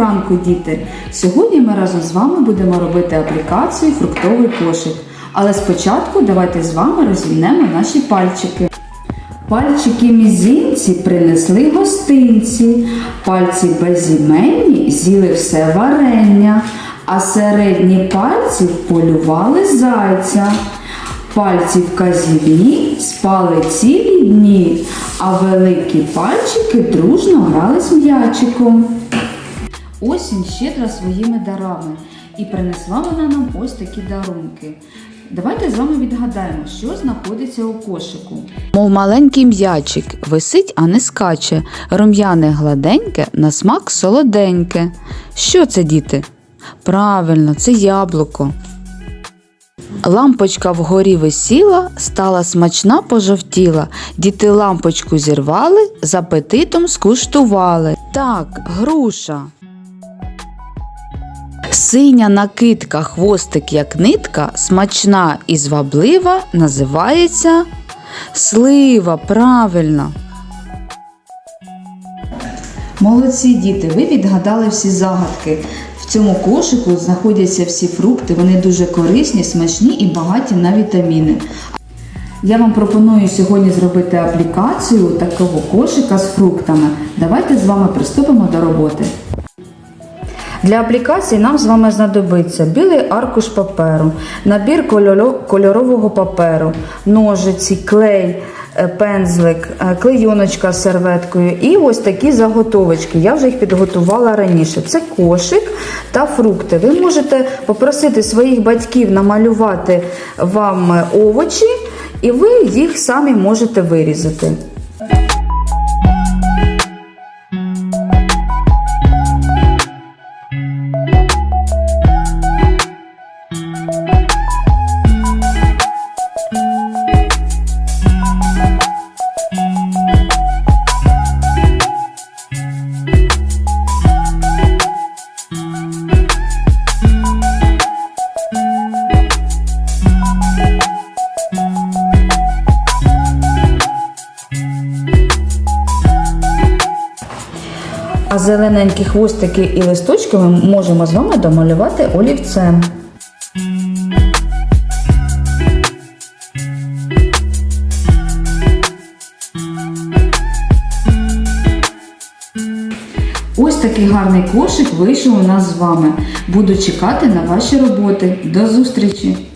ранку, діти! Сьогодні ми разом з вами будемо робити аплікацію фруктовий кошик. Але спочатку давайте з вами розімнемо наші пальчики. Пальчики мізинці принесли гостинці, пальці безіменні з'їли все варення, а середні пальці вполювали зайця. Пальці вказівні спали цілі дні, а великі пальчики дружно грали з м'ячиком. Осінь щедра своїми дарами і принесла вона нам ось такі дарунки. Давайте з вами відгадаємо, що знаходиться у кошику. Мов маленький м'ячик, висить, а не скаче, рум'яне гладеньке, на смак солоденьке. Що це, діти? Правильно, це яблуко. Лампочка вгорі висіла, стала смачна пожовтіла. Діти лампочку зірвали, з апетитом скуштували. Так, груша. Синя накидка, хвостик як нитка, смачна і зваблива, називається слива. Правильно. Молодці діти, ви відгадали всі загадки. В цьому кошику знаходяться всі фрукти, вони дуже корисні, смачні і багаті на вітаміни. Я вам пропоную сьогодні зробити аплікацію такого кошика з фруктами. Давайте з вами приступимо до роботи. Для аплікації нам з вами знадобиться білий аркуш паперу, набір кольорового паперу, ножиці, клей, е, пензлик, е, клейоночка з серветкою і ось такі заготовочки. Я вже їх підготувала раніше. Це кошик та фрукти. Ви можете попросити своїх батьків намалювати вам е, овочі, і ви їх самі можете вирізати. А зелененькі хвостики і листочки ми можемо з вами домалювати олівцем. Ось такий гарний кошик вийшов у нас з вами. Буду чекати на ваші роботи. До зустрічі!